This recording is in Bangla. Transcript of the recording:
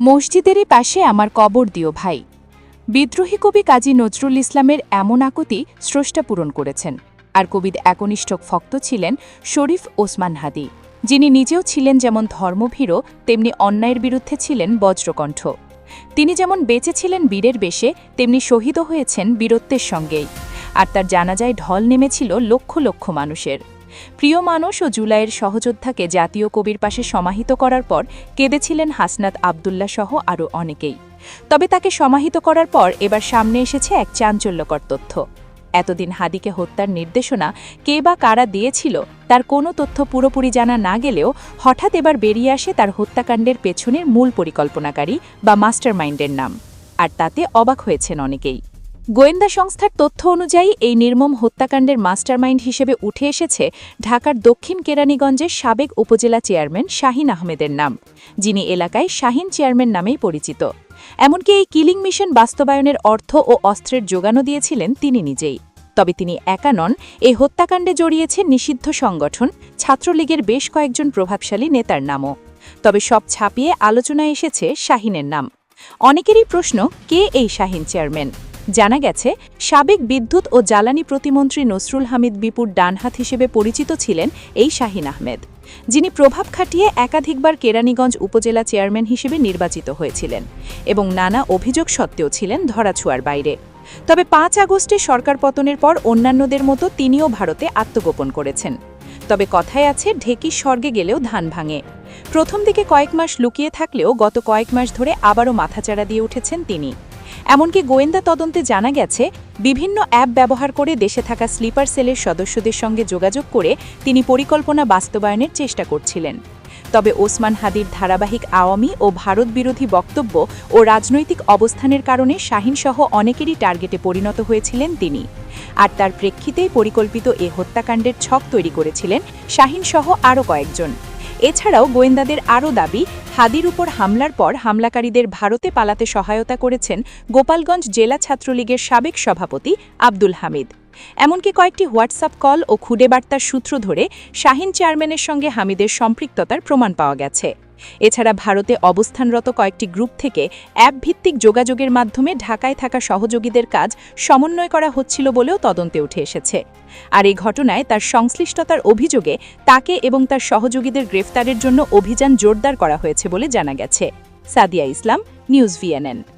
মসজিদেরই পাশে আমার কবর দিও ভাই। বিদ্রোহী কবি কাজী নজরুল ইসলামের এমন আকুতি স্রষ্টা পূরণ করেছেন। আর কবির একনিষ্ঠ ভক্ত ছিলেন শরীফ ওসমান হাদি, যিনি নিজেও ছিলেন যেমন ধর্মভীরু তেমনি অন্যায়ের বিরুদ্ধে ছিলেন বজ্রকণ্ঠ। তিনি যেমন বেঁচে ছিলেন বীরের বেশে, তেমনি শহীদও হয়েছেন বীরত্বের সঙ্গেই। আর তার জানাজায় ঢল নেমেছিল লক্ষ লক্ষ মানুষের। প্রিয় মানুষ ও জুলাইয়ের সহযোদ্ধাকে জাতীয় কবির পাশে সমাহিত করার পর কেঁদেছিলেন হাসনাত আবদুল্লা সহ আরও অনেকেই। তবে তাকে সমাহিত করার পর এবার সামনে এসেছে এক চাঞ্চল্যকর তথ্য। এতদিন হাদিকে হত্যার নির্দেশনা কে বা কারা দিয়েছিল, তার কোনো তথ্য পুরোপুরি জানা না গেলেও হঠাৎ এবার বেরিয়ে আসে তার হত্যাকাণ্ডের পেছনের মূল পরিকল্পনাকারী বা মাস্টারমাইন্ডের নাম। আর তাতে অবাক হয়েছেন অনেকেই। গোয়েন্দা সংস্থার তথ্য অনুযায়ী, এই নির্মম হত্যাকাণ্ডের মাস্টারমাইন্ড হিসেবে উঠে এসেছে ঢাকার দক্ষিণ কেরানীগঞ্জের সাবেক উপজেলা চেয়ারম্যান শাহিন আহমেদের নাম, যিনি এলাকায় শাহিন চেয়ারম্যান নামেই পরিচিত। এমনকি এই কিলিং মিশন বাস্তবায়নের অর্থ ও অস্ত্রের যোগানও দিয়েছিলেন তিনি নিজেই। তবে তিনি একা নন এই হত্যাকাণ্ডে জড়িয়েছে নিষিদ্ধ সংগঠন, ছাত্রলীগের বেশ কয়েকজন প্রভাবশালী নেতার নামও। তবে সব ছাপিয়ে আলোচনায় এসেছে শাহিনের নাম। অনেকেরই প্রশ্ন, কে এই শাহিন চেয়ারম্যান? জানা গেছে, সাবেক বিদ্যুৎ ও জ্বালানি প্রতিমন্ত্রী নসরুল হামিদ বিপুর ডানহাত হিসেবে পরিচিত ছিলেন এই শাহিন আহমেদ, যিনি প্রভাব খাটিয়ে একাধিকবার কেরানীগঞ্জ উপজেলা চেয়ারম্যান হিসেবে নির্বাচিত হয়েছিলেন এবং নানা অভিযোগ সত্ত্বেও ছিলেন ধরাছোঁয়ার বাইরে। তবে পাঁচ আগস্টে সরকার পতনের পর অন্যান্যদের মতো তিনিও ভারতে আত্মগোপন করেছেন। তবে কথায় আছে ঢেকি স্বর্গে গেলেও ধান ভাঙে। প্রথম দিকে কয়েক মাস লুকিয়ে থাকলেও গত কয়েক মাস ধরে আবারও মাথাচাড়া দিয়ে উঠেছেন তিনি। এমনকি গোয়েন্দা তদন্তে জানা গেছে, বিভিন্ন অ্যাপ ব্যবহার করে দেশে থাকা স্লিপার সেলের সদস্যদের সঙ্গে যোগাযোগ করে তিনি পরিকল্পনা বাস্তবায়নের চেষ্টা করছিলেন। তবে ওসমান হাদির ধারাবাহিক আওয়ামী ও ভারত বিরোধী বক্তব্য ও রাজনৈতিক অবস্থানের কারণে শাহিনসহ অনেকেরই টার্গেটে পরিণত হয়েছিলেন তিনি। আর তার প্রেক্ষিতেই পরিকল্পিত এ হত্যাকাণ্ডের ছক তৈরি করেছিলেন শাহিনসহ আরও কয়েকজন। এছাড়াও গোয়েন্দাদের আরও দাবি, হাদির উপর হামলার পর হামলাকারীদের ভারতে পালাতে সহায়তা করেছেন গোপালগঞ্জ জেলা ছাত্রলীগের সাবেক সভাপতি আব্দুল হামিদ। এমনকি কয়েকটি হোয়াটসঅ্যাপ কল ও খুদে বার্তার সূত্র ধরে শাহিন চেয়ারম্যানের সঙ্গে হামিদের সম্পৃক্ততার প্রমাণ পাওয়া গেছে। এছাড়া ভারতে অবস্থানরত কয়েকটি গ্রুপ থেকে অ্যাপ ভিত্তিক যোগাযোগের মাধ্যমে ঢাকায় থাকা সহযোগীদের কাজ সমন্বয় করা হচ্ছিল বলেও তদন্তে উঠে এসেছে। আর এই ঘটনায় তার সংশ্লিষ্টতার অভিযোগে তাকে এবং তার সহযোগীদের গ্রেফতারের জন্য অভিযান জোরদার করা হয়েছে বলে জানা গেছে। Sadia Islam, news VNN.